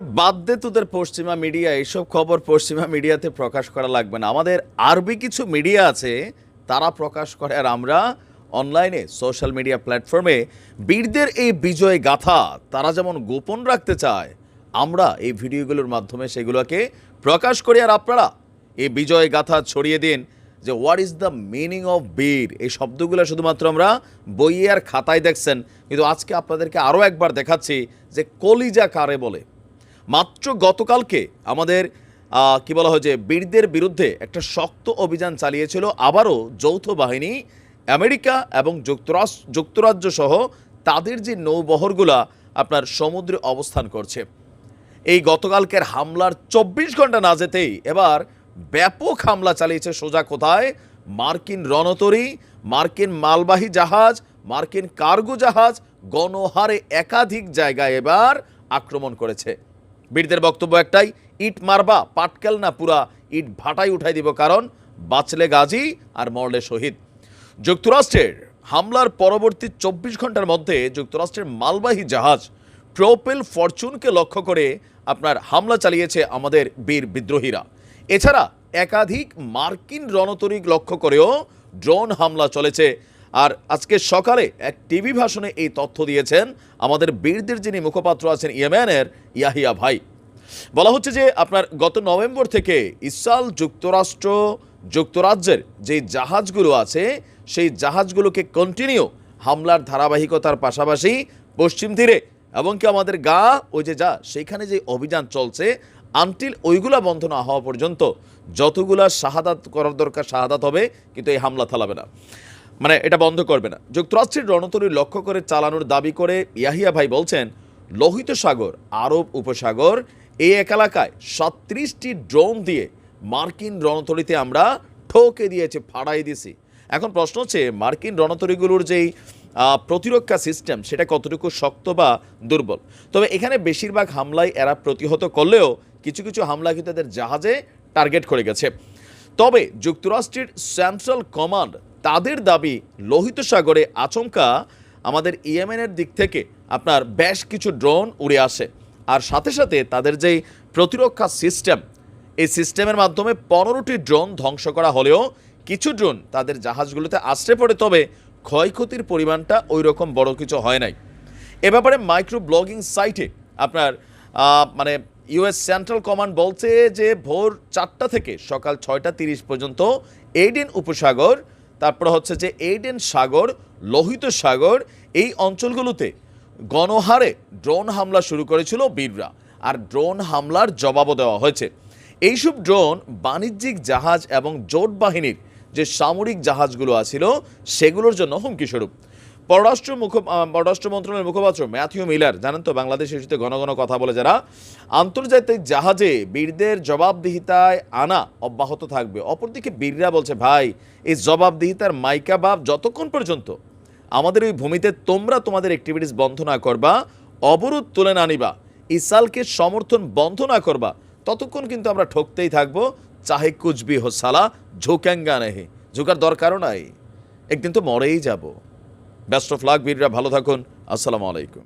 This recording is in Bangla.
বাদ দে তোদের পশ্চিমা মিডিয়া, এইসব খবর পশ্চিমা মিডিয়াতে প্রকাশ করা লাগবে না। আমাদের আরবি কিছু মিডিয়া আছে, তারা প্রকাশ করে আর আমরা অনলাইনে, সোশ্যাল মিডিয়া প্ল্যাটফর্মে। বীরদের এই বিজয় গাথা, তারা যেমন গোপন রাখতে চায়, আমরা এই ভিডিওগুলোর মাধ্যমে সেগুলোকে প্রকাশ করি। আর আপনারা এই বিজয় গাথা ছড়িয়ে দিন যে what is the meaning of bir এই শব্দগুলো শুধুমাত্র আমরা বইয়ে আর খাতায় দেখছেন। কিন্তু আজকে আপনাদেরকে আরও একবার দেখাচ্ছি যে, কলিজা কারে বলে। মাত্র গতকালকে আমাদের কি বলা হয় যে, বীরদের বিরুদ্ধে একটা শক্ত অভিযান চালিয়েছিল। আবারও যৌথ বাহিনী, আমেরিকা এবং যুক্তরাষ্ট্র যুক্তরাজ্য সহ তাদের যে নৌবহরগুলা আপনার সমুদ্রে অবস্থান করছে। এই গতকালকের হামলার চব্বিশ ঘণ্টা না যেতেই এবার ব্যাপক হামলা চালিয়েছে সোজা কোথায়? মার্কিন রণতরী, মার্কিন মালবাহী জাহাজ, মার্কিন কার্গো জাহাজ গণহারে একাধিক জায়গায় এবার আক্রমণ করেছে। বীরদের বক্তব্য একটাই, ইট মারবা পাটকেল না পুরা, ইট ভাটাই উঠাই দিব কারণ, বাঁচলে গাজী আর মরলে শহীদ। যুক্তরাষ্ট্রের হামলার পরবর্তী চব্বিশ ঘণ্টার মধ্যে যুক্তরাষ্ট্রের মালবাহী জাহাজ প্রোপেল ফরচুনকে লক্ষ্য করে আপনার হামলা চালিয়েছে আমাদের বীর বিদ্রোহীরা। এছাড়া একাধিক মার্কিন রণতরিক লক্ষ্য করেও ড্রোন হামলা চলেছে। আর আজকে সকালে এক টিভি ভাষণে এই তথ্য দিয়েছেন আমাদের বীরদের যিনি মুখপাত্র আছেন ইয়েমেনের ইয়াহিয়া ভাই। বলা হচ্ছে যে আপনার গত নভেম্বর থেকে ইসরায়েল যুক্তরাষ্ট্র, যুক্তরাজ্যের যে জাহাজগুলো আছে, সেই জাহাজগুলোকে কন্টিনিউ হামলার ধারাবাহিকতার পাশাপাশি পশ্চিম তীরে এবং কি আমাদের গা, ওই যে যা, সেইখানে যে অভিযান চলছে আনটিল ওইগুলা বন্ধ না হওয়া পর্যন্ত যতগুলা শাহাদাত করার দরকার শাহাদাত হবে, কিন্তু এই হামলা থালাবে না। মানে এটা বন্ধ করবে না। যুক্তরাষ্ট্রের রণতরী লক্ষ্য করে চালানোর দাবি করে ইয়াহিয়া ভাই বলছেন, লোহিত সাগর, আরব উপসাগর এই এক এলাকায় সাত্রিশটি ড্রোন দিয়ে মার্কিন রণতরীতে আমরা ঠকে দিয়েছে, ফাড়াই দিছি এখন প্রশ্ন হচ্ছে, মার্কিন রণতরীগুলোর যেই প্রতিরক্ষা সিস্টেম, সেটা কতটুকু শক্ত বা দুর্বল? তবে এখানে বেশিরভাগ হামলাই এরা প্রতিহত করলেও কিছু কিছু হামলা কিন্তু এদের জাহাজে টার্গেট করে গেছে। তবে যুক্তরাষ্ট্রের সেন্ট্রাল কমান্ড তাদের দাবি লোহিত সাগরে আচমকা আমাদের ইয়েমেনের দিক থেকে আপনার বেশ কিছু ড্রোন উড়ে আসে। আর সাথে সাথে তাদের যেই প্রতিরক্ষা সিস্টেম, এই সিস্টেমের মাধ্যমে পনেরোটি ড্রোন ধ্বংস করা হলেও কিছু ড্রোন তাদের জাহাজগুলোতে আশ্রে পড়ে, তবে ক্ষয়ক্ষতির পরিমাণটা ওই রকম বড় কিছু হয় নাই। এ ব্যাপারে মাইক্রো ব্লগিং সাইটে আপনার মানে ইউএস সেন্ট্রাল কমান্ড বলছে যে ভোর চারটা থেকে সকাল ছয়টা তিরিশ পর্যন্ত এইডেন উপসাগর তারপর হচ্ছে যে এইডেন সাগর, লোহিত সাগর, এই অঞ্চলগুলোতে গণহারে ড্রোন হামলা শুরু করেছিল বীররা আর ড্রোন হামলার জবাবও দেওয়া হয়েছে। এইসব ড্রোন বাণিজ্যিক জাহাজ এবং জোট বাহিনীর যে সামরিক জাহাজগুলো আছিল, সেগুলোর জন্য হুমকি স্বরূপ। পররাষ্ট্র মুখ পররাষ্ট্র মন্ত্রণালয়ের মুখপাত্র ম্যাথিউ মিলার জানেন তো, বাংলাদেশ ইস্যুতে ঘন ঘন কথা বলে যারা আন্তর্জাতিক জাহাজে বীরদের জবাবদিহিতায় আনা অব্যাহত থাকবে। অপরদিকে বীররা বলছে, ভাই, এই জবাবদিহিতার মাইকা বাপ যতক্ষণ পর্যন্ত আমাদের ওই ভূমিতে তোমরা তোমাদের অ্যাক্টিভিটিস বন্ধ না করবা, অবরোধ তুলে না নিবা, ইসালকে সমর্থন বন্ধ না করবা, ততক্ষণ কিন্তু আমরা ঠকতেই থাকব। চাহে কুচবি হো সালা ঝোক্যাঙ্গা নেহে ঝোকার দরকারও নাই। একদিন তো মরেই যাব। বেস্ট অফ লাক বীররা ভালো থাকুন আসসালামু আলাইকুম